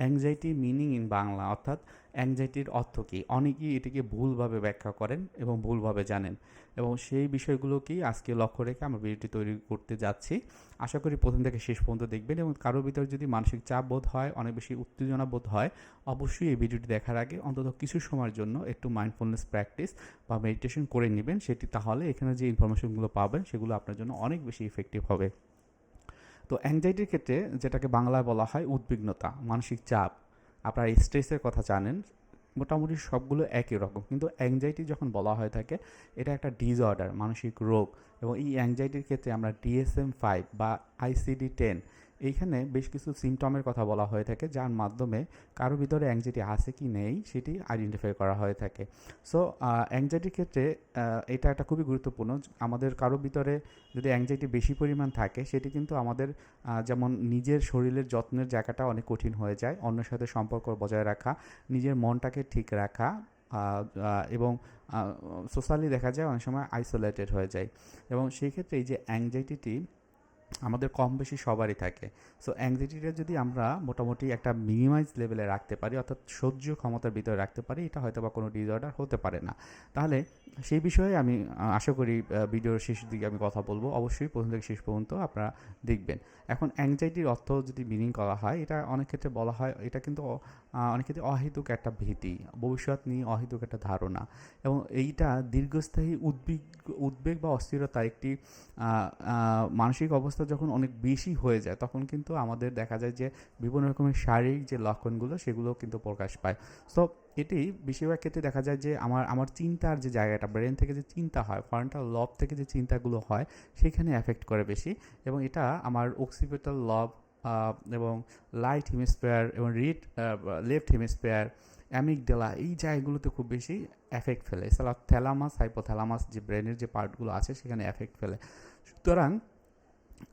Anxiety meaning in Bangla, অর্থাৎ অ্যাংজাইটির অর্থ কী? অনেকেই এটিকে ভুলভাবে ব্যাখ্যা করেন এবং ভুলভাবে জানেন। এবং সেই বিষয়গুলোকেই আজকে লক্ষ্য রেখে আমরা ভিডিওটি তৈরি করতে যাচ্ছি। আশা করি প্রথম থেকে শেষ পর্যন্ত দেখবেন এবং কারোর ভিতরে যদি মানসিক চাপ বোধ হয়, অনেক বেশি উত্তেজনা বোধ হয়, অবশ্যই এই ভিডিওটি দেখার আগে অন্তত কিছু সময়ের জন্য একটু মাইন্ডফুলনেস প্র্যাকটিস বা মেডিটেশন করে নেবেন। সেটি তাহলে এখানে যে ইনফরমেশনগুলো পাবেন, সেগুলো আপনার জন্য অনেক বেশি ইফেক্টিভ হবে। তো অ্যাংজাইটির ক্ষেত্রে যেটাকে বাংলায় বলা হয় উদ্বিগ্নতা, মানসিক চাপ, আপনারা স্ট্রেসের কথা জানেন, মোটামুটি সবগুলো একই রকম। কিন্তু অ্যাংজাইটি যখন বলা হয়ে থাকে, এটা একটা ডিজঅর্ডার মানসিক রোগ এবং এই অ্যাংজাইটির ক্ষেত্রে আমরা ডিএসএম ফাইভ বা আইসিডি টেন এইখানে বেশ কিছু সিমটমের কথা বলা হয়ে থাকে, যার মাধ্যমে কারও ভিতরে অ্যাংজাইটি আছে কি নেই সেটি আইডেন্টিফাই করা হয়ে থাকে। সো অ্যাংজাইটির ক্ষেত্রে এটা একটা খুবই গুরুত্বপূর্ণ। আমাদের কারও ভিতরে যদি অ্যাংজাইটি বেশি পরিমাণ থাকে, সেটি কিন্তু আমাদের যেমন নিজের শরীরের যত্নের জায়গাটা অনেক কঠিন হয়ে যায়, অন্যের সাথে সম্পর্ক বজায় রাখা, নিজের মনটাকে ঠিক রাখা এবং সোশ্যালি দেখা যায় অনেক সময় আইসোলেটেড হয়ে যায়। এবং সেই ক্ষেত্রে এই যে অ্যাংজাইটিটি আমাদের কম বেশি সবারই থাকে। সো অ্যাংজাইটিটা যদি আমরা মোটামুটি একটা মিনিমাইজ লেভেলে রাখতে পারি, অর্থাৎ সহ্য ক্ষমতার ভিতরে রাখতে পারি, এটা হয়তো বা কোনো ডিসঅর্ডার হতে পারে না। তাহলে সেই বিষয়ে আমি আশা করি ভিডিওর শেষের দিকে আমি কথা বলব। অবশ্যই প্রথম থেকে শেষ পর্যন্ত আপনারা দেখবেন। এখন অ্যাংজাইটির অর্থ যদি মিনিং করা হয়, এটা অনেক ক্ষেত্রে বলা হয়, এটা কিন্তু অনেক ক্ষেত্রে অহেতুক একটা ভীতি, ভবিষ্যৎ নিয়ে অহেতুক একটা ধারণা। এবং এইটা দীর্ঘস্থায়ী উদ্বেগ উদ্বেগ বা অস্থিরতা একটি মানসিক অবস্থা যখন অনেক বেশি হয়ে যায়, তখন কিন্তু আমাদের দেখা যায় যে বিভিন্ন রকমের শারীরিক যে লক্ষণগুলো সেগুলো কিন্তু প্রকাশ পায়। সো এটি বেশিরভাগ ক্ষেত্রে দেখা যায় যে আমার আমার চিন্তার যে জায়গাটা ব্রেন থেকে যে চিন্তা হয় ফরেন্টাল লব থেকে যে চিন্তাগুলো হয়, সেখানে এফেক্ট করে বেশি। এবং এটা আমার অক্সিপিটাল লব এবং লাইট হেমিস্ফেয়ার এবং রিড লেফট হেমিস্ফেয়ার অ্যামিকডেলা এই জায়গাগুলোতে খুব বেশি এফেক্ট ফেলে। এছাড়া থ্যালামাস হাইপোথ্যালামাস যে ব্রেনের যে পার্টগুলো আছে, সেখানে এফেক্ট ফেলে। সুতরাং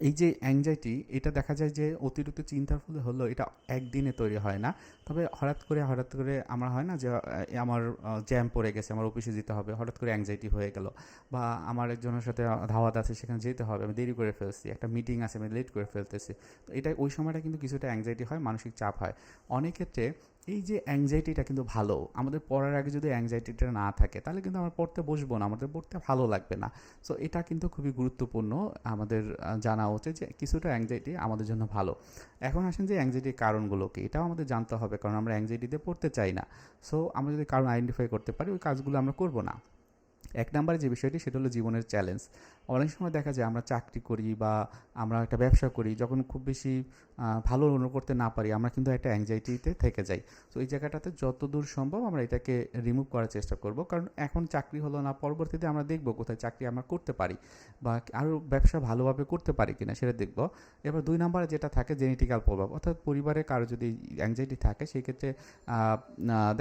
এই যে অ্যাংজাইটি এটা দেখা যায় যে অতিরিক্ত চিন্তার ফলে হলো এটা একদিনে তৈরি হয় না। তবে হঠাৎ করে হঠাৎ করে আমার হয় না যে আমার জ্যাম পড়ে গেছে, আমার অফিসে যেতে হবে, হঠাৎ করে অ্যাংজাইটি হয়ে গেল বা আমার একজনের সাথে ধাওয়াত আছে, সেখানে যেতে হবে, আমি দেরি করে ফেলছি, একটা মিটিং আছে, আমি লেট করে ফেলতেছি। তো এটা ওই সময়টা কিন্তু কিছুটা অ্যাংজাইটি হয়, মানসিক চাপ হয়। অনেক ক্ষেত্রে এই যে অ্যাংজাইটিটা কিন্তু ভালো, আমাদের পড়ার আগে যদি অ্যাংজাইটিটা না থাকে, তাহলে কিন্তু আমরা পড়তে বসবো না, আমাদের পড়তে ভালো লাগবে না। সো এটা কিন্তু খুবই গুরুত্বপূর্ণ আমাদের জানা উচিত যে কিছুটা অ্যাংজাইটি আমাদের জন্য ভালো। এখন আসেন যে অ্যাংজাইটির কারণগুলো কি, এটাও আমাদের জানতে হবে, কারণ আমরা অ্যাংজাইটিতে পড়তে চাই না। সো আমরা যদি কারণ আইডেন্টিফাই করতে পারি, ওই কাজগুলো আমরা করব না। এক নম্বরে যে বিষয়টি সেটা হলো জীবনের চ্যালেঞ্জ অনেক সময় দেখা যায় আমরা চাকরি করি বা আমরা একটা ব্যবসা করি, যখন খুব বেশি ভালো অনুভব করতে না পারি, আমরা কিন্তু একটা অ্যাংজাইটিতে থেকে যাই। তো এই জায়গাটাতে যত দূর সম্ভব আমরা এটাকে রিমুভ করার চেষ্টা করব। কারণ এখন চাকরি হলো না, পরবর্তীতে আমরা দেখব কোথায় চাকরি আমরা করতে পারি বা আরও ব্যবসা ভালোভাবে করতে পারি কিনা সেটা দেখব। এবার দুই নম্বরে যেটা থাকে জেনেটিক্যাল প্রভাব। অর্থাৎ পরিবারে কারও যদি অ্যাংজাইটি থাকে সেই ক্ষেত্রে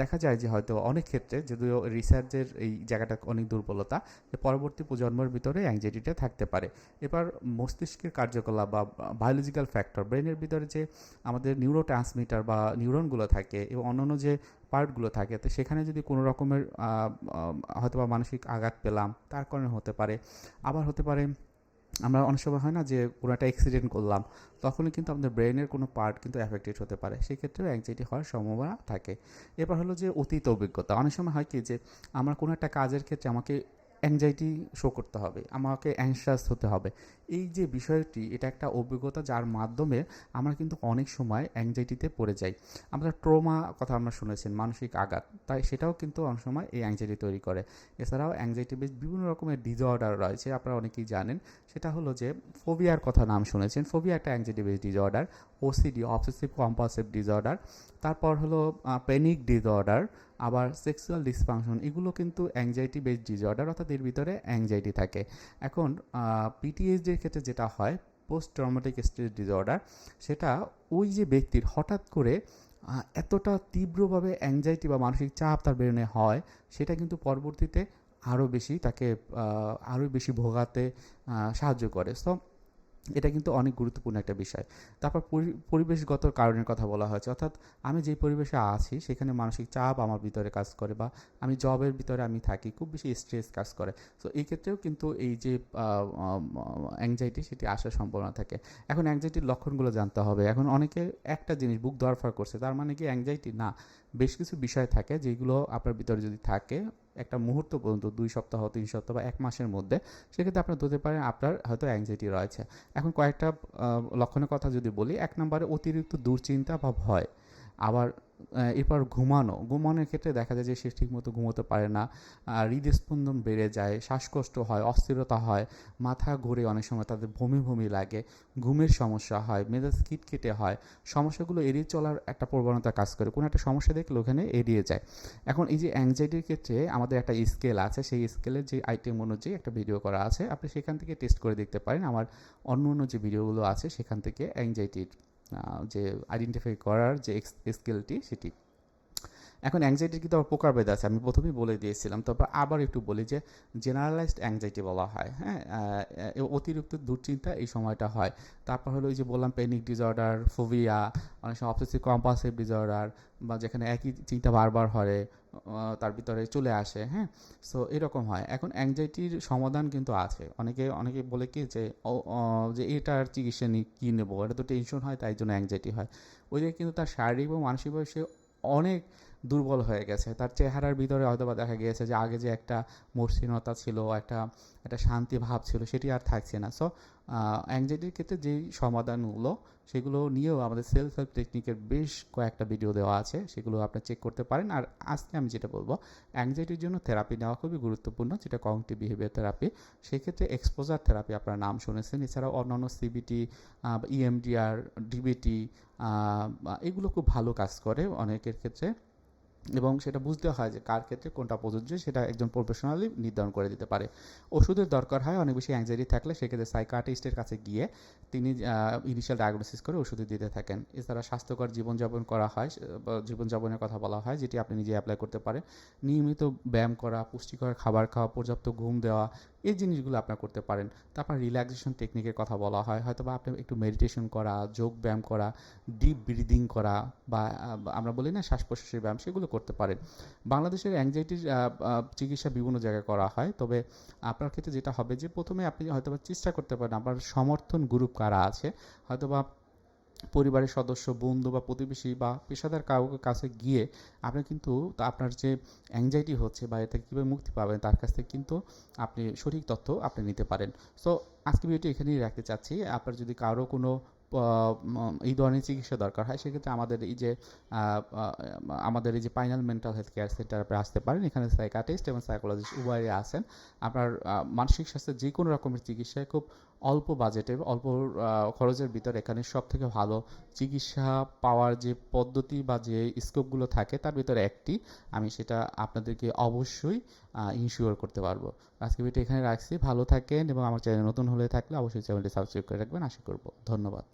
দেখা যায় যে হয়তো অনেক ক্ষেত্রে, যদিও রিসার্চের এই জায়গাটা অনেক দুর্বলতা পরবর্তী প্রজন্মের ভিতরে অ্যাংজাইটিটা থাকতে পারে। এবার মস্তিষ্কের কার্যকলাপ বা বায়োলজিক্যাল ফ্যাক্টর ব্রেনের ভিতরে যে আমাদের নিউরো ট্রান্সমিটার বা নিউরনগুলো থাকে এবং অন্যান্য যে পার্টগুলো থাকে, তো সেখানে যদি কোনো রকমের হয়তো বা মানসিক আঘাত পেলাম, তার কারণে হতে পারে। আবার হতে পারে আমরা অনেক সময় হয় না যে কোনো একটা অ্যাক্সিডেন্ট করলাম, তখনই কিন্তু আমাদের ব্রেনের কোনো পার্ট কিন্তু অ্যাফেক্টেড হতে পারে। সেক্ষেত্রেও অ্যাংজাইটি হওয়ার সম্ভাবনা থাকে। এবার হলো যে অতীত অভিজ্ঞতা। অনেক সময় হয় কি যে আমার কোনো একটা কাজের ক্ষেত্রে আমাকে অ্যাংজাইটি শো করতে হবে, আমাকে অ্যাংশাস হতে হবে। এই যে বিষয়টি, এটা একটা অভিজ্ঞতা যার মাধ্যমে আমরা কিন্তু অনেক সময় অ্যাংজাইটিতে পড়ে যাই। আমরা ট্রোমা কথা আমরা শুনেছেন, মানসিক আঘাত, তাই সেটাও কিন্তু অনেক সময় এই অ্যাংজাইটি তৈরি করে। এছাড়াও অ্যাংজাইটি বেশ বিভিন্ন রকমের ডিজঅর্ডার রয়েছে, আপনারা অনেকেই জানেন। সেটা হলো যে ফোবিয়ার কথা নাম শুনেছেন ফোবিয়া একটা anxiety base disorder OCD obsessive compulsive disorder তারপর হলো প্যানিক ডিজঅর্ডার আবার সেক্সুয়াল ডিসফাংশন এগুলো কিন্তু অ্যাংজাইটি বেস ডিজর্ডার অর্থাৎ এর ভিতরে অ্যাংজাইটি থাকে। এখন পিটিএসডির ক্ষেত্রে যেটা হয় পোস্ট ট্রমেটিক স্ট্রেস ডিসঅর্ডার সেটা ওই যে ব্যক্তির হঠাৎ করে এতটা তীব্রভাবে অ্যাংজাইটি বা মানসিক চাপ তার ব্রেনে হয়, সেটা কিন্তু পরবর্তীতে আরও বেশি তাকে আরও বেশি ভোগাতে সাহায্য করে। সো এটা কিন্তু অনেক গুরুত্বপূর্ণ একটা বিষয়। তারপর পরি- পরিবেশগত কারণের কথা বলা হয়েছে। অর্থাৎ আমি যে পরিবেশে আছি, সেখানে মানসিক চাপ আমার ভিতরে কাজ করে বা আমি জবের ভিতরে আমি থাকি, খুব বেশি স্ট্রেস কাজ করে। সো এই ক্ষেত্রেও কিন্তু এই যে অ্যাংজাইটি সেটি আসার সম্ভাবনা থাকে। এখন অ্যাংজাইটির লক্ষণগুলো জানতে হবে। এখন অনেকে একটা জিনিস বুক দরফার করছে, তার মানে কি অ্যাংজাইটি না, বেশ কিছু বিষয় থাকে যেগুলো আপনার ভিতরে যদি থাকে একটা মুহূর্ত পর্যন্ত, দুই সপ্তাহ, তিন সপ্তাহ বা এক মাসের মধ্যে, সেক্ষেত্রে আপনার ধরতে পারেন আপনার হয়তো অ্যাংজাইটি রয়েছে। এখন কয়েকটা লক্ষণের কথা যদি বলি, এক নম্বরে অতিরিক্ত দুশ্চিন্তা বা ভয়। আবার এরপর ঘুমানো। ঘুমানোর ক্ষেত্রে দেখা যায় যে সে ঠিকমতো ঘুমোতে পারে না। হৃদস্পন্দন বেড়ে যায়, শ্বাসকষ্ট হয়, অস্থিরতা হয়, মাথা ঘুরে অনেক সময় তাদের বমি বমি লাগে, ঘুমের সমস্যা হয়, মেজাজ কিটকেটে হয়। সমস্যাগুলো এড়িয়ে চলার একটা প্রবণতা কাজ করে। কোনো একটা সমস্যা দেখলে ওখানে এড়িয়ে যায়। এখন এই যে অ্যাংজাইটির ক্ষেত্রে আমাদের একটা স্কেল আছে। সেই স্কেলের যে আইটেম অনুযায়ী একটা ভিডিও করা আছে। আপনি সেখান থেকে টেস্ট করে দেখতে পারেন। আমার অন্য অন্য যে ভিডিওগুলো আছে, সেখান থেকে অ্যাংজাইটির যে আইডেন্টিফাই করার যে স্কেলটি সেটি। এখন অ্যাংজাইটির কিন্তু আবার প্রকারভেদ আছে। আমি প্রথমেই বলে দিয়েছিলাম, তারপর আবার একটু বলি যে জেনারেলাইজড অ্যাংজাইটি বলা হয় হ্যাঁ? অতিরিক্ত দুশ্চিন্তা এই সময়টা হয়। তারপর হলো ওই যে বললাম প্যানিক ডিসঅর্ডার ফোভিয়া অনেক সময় অবসেসিভ কম্পালসিভ ডিসঅর্ডার বা যেখানে একই চিন্তা বারবার হয় তার ভিতরে চলে আসে হ্যাঁ? সো এরকম হয়। এখন অ্যাংজাইটির সমাধান কিন্তু আছে। অনেকে অনেকে বলে কি যে যে এটার চিকিৎসা নিয়ে কী নেব? এটা তো টেনশন হয়, তাই জন্য অ্যাংজাইটি হয়। ওই যে কিন্তু তার শারীরিক এবং মানসিকভাবে সে অনেক দুর্বল হয়ে গেছে। তার চেহারার ভিতরে হয়তো বা দেখা গিয়েছে যে আগে যে একটা মসৃণতা ছিল, একটা একটা শান্তি ভাব ছিল, সেটি আর থাকছে না। সো অ্যাংজাইটির ক্ষেত্রে যেই সমাধানগুলো, সেগুলো নিয়েও আমাদের সেলফ হেল্প টেকনিকের বেশ কয়েকটা ভিডিও দেওয়া আছে। সেগুলো আপনি চেক করতে পারেন। আর আজকে আমি যেটা বলব অ্যাংজাইটির জন্য থেরাপি নেওয়া খুবই গুরুত্বপূর্ণ, যেটা কগনিটিভ বিহেভিয়ার থেরাপি সেক্ষেত্রে এক্সপোজার থেরাপি আপনার নাম শুনেছেন। এছাড়াও অন্যান্য সিবিটি ইএমডিআর ডিবিটি এগুলো খুব ভালো কাজ করে অনেকের ক্ষেত্রে। এবং সেটা বুঝতে হয় যে কার ক্ষেত্রে কোনটা প্রযোজ্য, সেটা একজন প্রফেশনালি নির্ধারণ করে দিতে পারে। ওষুধের দরকার হয়, অনেক বেশি অ্যাংজাইটি থাকলে সেক্ষেত্রে সাইকাটিস্টের কাছে গিয়ে তিনি ইনিশিয়াল ডায়াগনোসিস করে ওষুধ দিতে থাকেন। এছাড়া স্বাস্থ্যকর জীবনযাপন করা হয় জীবনযাপনের কথা বলা হয়, যেটি আপনি নিজে অ্যাপ্লাই করতে পারেন। নিয়মিত ব্যায়াম করা, পুষ্টিকর খাবার খাওয়া, পর্যাপ্ত ঘুম দেওয়া এই জিনিসগুলো আপনার করতে পারেন। তারপর রিল্যাক্সেশন টেকনিকের কথা বলা হয়। হয়তো বা আপনি একটু মেডিটেশন করা, যোগ ব্যায়াম করা ডিপ ব্রিদিং করা বা আমরা বলি না শ্বাস প্রশ্বাসের ব্যায়াম, সেগুলো করতে পারেন। বাংলাদেশের অ্যাংজাইটির চিকিৎসা বিভিন্ন জায়গায় করা হয়। তবে আপনার ক্ষেত্রে যেটা হবে যে, প্রথমে আপনি হয়তো চেষ্টা করতে পারেন, আপনার সমর্থন গ্রুপ কারা আছে? হয়তো বা পরিবারের সদস্য, বন্ধু বা প্রতিবেশী বা পেশাদার কাউকে কাছে গিয়ে আপনি কিন্তু আপনার যে অ্যাংজাইটি হচ্ছে বা এ থেকে কীভাবে মুক্তি পাবেন তার কাছ থেকে কিন্তু আপনি সঠিক তথ্য আপনি নিতে পারেন। সো আজকে ভিডিওটি এখানেই রাখতে চাচ্ছি। আপনার যদি কারও কোনো এই ধরনের চিকিৎসা দরকার হয়, সেক্ষেত্রে আমাদের এই যে আমাদের এই যে Pinel mental health care centre আপনি আসতে পারেন। এখানে সাইকাটিস্ট এবং সাইকোলজিস্ট উভয়ে আছেন। আপনার মানসিক স্বাস্থ্যের যে কোনো রকমের চিকিৎসায় খুব অল্প বাজেটে, অল্প খরচের ভিতর এখানে সব থেকে ভালো চিকিৎসা পাওয়ার যে পদ্ধতি বা যে স্কোপগুলো থাকে, তার ভিতরে একটি। আমি সেটা আপনাদেরকে অবশ্যই ইনশিওর করতে পারব। আজকে ভিডিও এখানে রাখছি। ভালো থাকেন এবং আমার চ্যানেল নতুন হলে থাকলে অবশ্যই চ্যানেলটি সাবস্ক্রাইব করে রাখবেন। আশা করব। ধন্যবাদ।